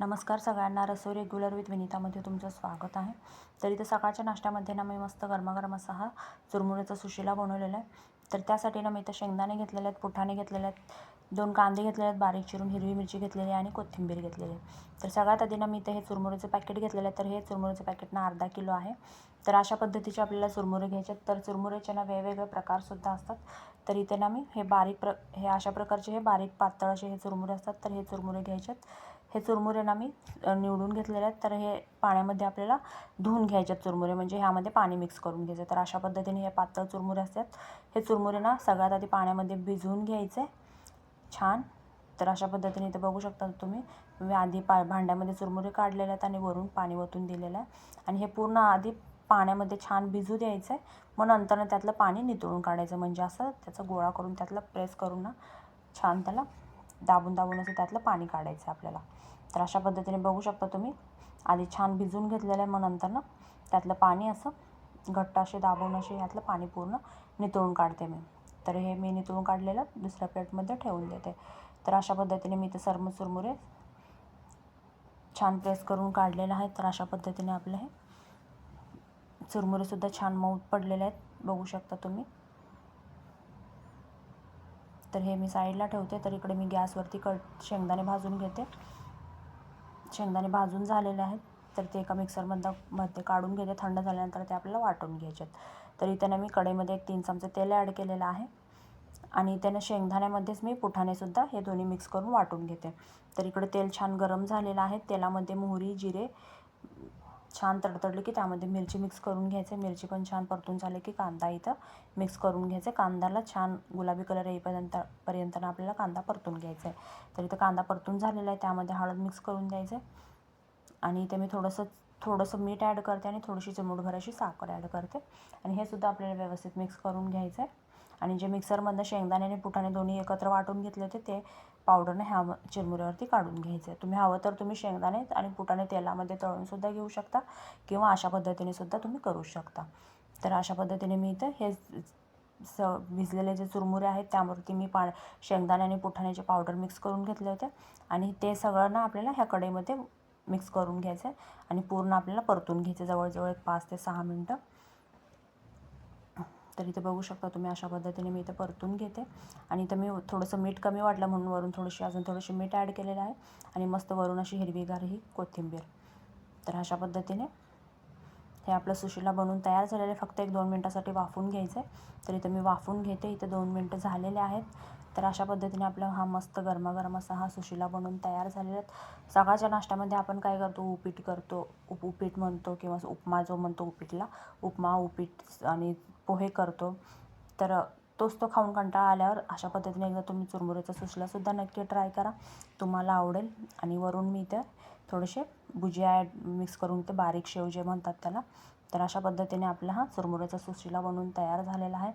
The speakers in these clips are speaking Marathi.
नमस्कार सगळ्यांना. रसोई रेग्युलर विथ विनीतामध्ये तुमचं स्वागत आहे. तर इथं सकाळच्या नाश्त्यामध्ये ना मी मस्त गरमागरम असा हा चुरमुऱ्याचा सुशिला बनवलेला आहे. तर त्यासाठी ना मी इथं शेंगदाणे घेतलेले आहेत पुठाणे घेतलेले आहेत दोन कांदे घेतलेले आहेत बारीक चिरून हिरवी मिरची घेतलेली आहे आणि कोथिंबीर घेतलेली आहे. तर सगळ्यात आधी ना मी इथं हे चुरमुऱ्याचं पॅकेट घेतलेलं आहे. तर हे चुरमुऱ्याचं पॅकेट ना अर्धा किलो आहे. तर अशा पद्धतीचे आपल्याला चुरमुरे घ्यायचे आहेत. तर चुरमुऱ्याचे ना वेगवेगळे प्रकारसुद्धा असतात. तर इथे ना मी हे बारीक प्र हे अशा प्रकारचे हे बारीक पातळ असे हे चुरमुरे असतात. तर हे चुरमुरे घ्यायचे आहेत. हे चुरमुरे ना मी निवडून घेतलेले आहेत. तर हे पाण्यामध्ये आपल्याला धुवून घ्यायचे आहेत चुरमुरे. म्हणजे ह्यामध्ये पाणी मिक्स करून घ्यायचं. तर अशा पद्धतीने हे पातळ चुरमुरे असतात. हे चुरमुरे ना सगळ्यात आधी पाण्यामध्ये भिजवून घ्यायचे. छान. तर अशा पद्धतीने इथे बघू शकता तुम्ही मी आधी पा भांड्यामध्ये चुरमुरे काढलेले आहेत आणि वरून पाणी ओतून दिलेलं आहे. आणि हे पूर्ण आधी पाण्यामध्ये छान भिजू द्यायचं. आहे मग नंतरनं त्यातलं पाणी नितळून काढायचं. म्हणजे असं त्याचा गोळा करून त्यातलं प्रेस करून ना छान त्याला दाबून दाबून असं त्यातलं पाणी काढायचं आहे आपल्याला. तर अशा पद्धतीने बघू शकता तुम्ही. आधी छान भिजून घेतलेलं आहे मग नंतर ना त्यातलं पाणी असं घट्ट असे दाबून असे यातलं पाणी पूर्ण नितळून काढते मी. तर हे मी नितळून काढलेलं दुसऱ्या प्लेटमध्ये ठेवून देते. तर अशा पद्धतीने मी ते सर्व चुरमुरे छान प्रेस करून काढलेलं आहे. तर अशा पद्धतीने आपलं हे चुरमुरेसुद्धा छान मऊ पडलेले आहेत. बघू शकता तुम्ही. तर हे मी साईडला ठेवते. तर इकडे मी गॅसवरती कट शेंगदाणे भाजून घेते. शेंगदाणे भाजून झालेले आहेत. तर ते एका मिक्सरमधनं मध्ये काढून घेते. थंड झाल्यानंतर ते आपल्याला वाटून घ्यायचे आहेत. तर इथे मी कढईमध्ये एक तीन चमचे तेल ॲड केलेलं आहे. आणि त्यानं शेंगदाण्यामध्येच मी पुठाणेसुद्धा हे दोन्ही मिक्स करून वाटून घेते. तर इकडे तेल छान गरम झालेलं आहे. तेलामध्ये मोहरी जिरे छान तडतडली की त्यामध्ये मिरची मिक्स करून घ्यायचे. मिरची पण छान परतून झाले की कांदा इथं मिक्स करून घ्यायचा. कांद्याला छान गुलाबी कलर येईपर्यंत पर्यंत आपल्याला कांदा परतून घ्यायचा आहे तर इथं कांदा परतून झालेला आहे. त्यामध्ये हळद मिक्स करून द्यायचं आहे आणि इथे मी थोडंसं थोडंसं मीठ ॲड करते आणि थोडीशी चिमूटभराशी साखर ॲड करते. आणि हे सुद्धा आपल्याला व्यवस्थित मिक्स करून घ्यायचं आहे आणि जे मिक्सरमधनं शेंगदाणे आणि पुठाणे दोन्ही एकत्र वाटून घेतले होते ते पावडरने ह्या चिरमुऱ्यावरती काढून घ्यायचे. तुम्ही हवं तर तुम्ही शेंगदाणे आणि पुटाणे तेलामध्ये तळूनसुद्धा घेऊ शकता किंवा अशा पद्धतीने सुद्धा तुम्ही करू शकता. तर अशा पद्धतीने मी इथं हे स भिजलेले जे चुरमुरे आहेत त्यावरती मी पा शेंगदाणे आणि पुठाण्याचे पावडर मिक्स करून घेतले होते आणि ते सगळं ना आपल्याला ह्या कढईमध्ये मिक्स करून घ्यायचं आहे आणि पूर्ण आपल्याला परतून घ्यायचं जवळजवळ एक पाच ते सहा मिनटं. तर इथे बघू शकता तुम्ही अशा पद्धतीने मी इथे परतून घेते. आणि इथं मी थोडंसं मीठ कमी वाटलं म्हणून वरून थोडीशी अजून थोडीशी मीठ ॲड केलेलं आहे. आणि मस्त वरून अशी हिरवीगार ही कोथिंबीर. तर अशा पद्धतीने हे आपलं सुशिला बनवून तयार झालेलं आहे. फक्त एक दोन मिनटासाठी वाफून घ्यायचं आहे तर इथं मी वाफून घेते. इथे दोन मिनटं झालेले आहेत. तर अशा पद्धतीने आपला हा मस्त गरमागरम असा हा सुशिला बनवून तयार झालेला आहे. सकाळच्या नाश्त्यामध्ये आपण काय करतो? उपीट करतो. उप उपीट म्हणतो किंवा उपमा जो म्हणतो उपीटला. उपमा उपीट आणि पोहे करतो. तर तोच तो खाऊन कंटाळा आल्यावर अशा पद्धतीने एकदा तुम्ही चुरमुऱ्याचा सुसलासुद्धा नक्की ट्राय करा. तुम्हाला आवडेल आणि वरून मी इथे थोडेसे भुजिया ॲड मिक्स करून ते बारीक शेव जे म्हणतात त्याला तर अशा पद्धतीने आपला हा चुरमुऱ्याचा सुशिला बनवून तयार झालेला आहे.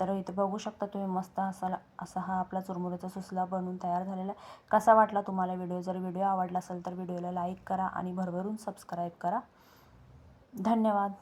तर इथे बघू शकता तुम्ही मस्त असा असा हा आपला चुरमुऱ्याचा सुसला बनवून तयार झालेला आहे. कसा वाटला तुम्हाला व्हिडिओ? जर व्हिडिओ आवडला असेल तर व्हिडिओला लाईक करा आणि भरभरून सबस्क्राईब करा. धन्यवाद.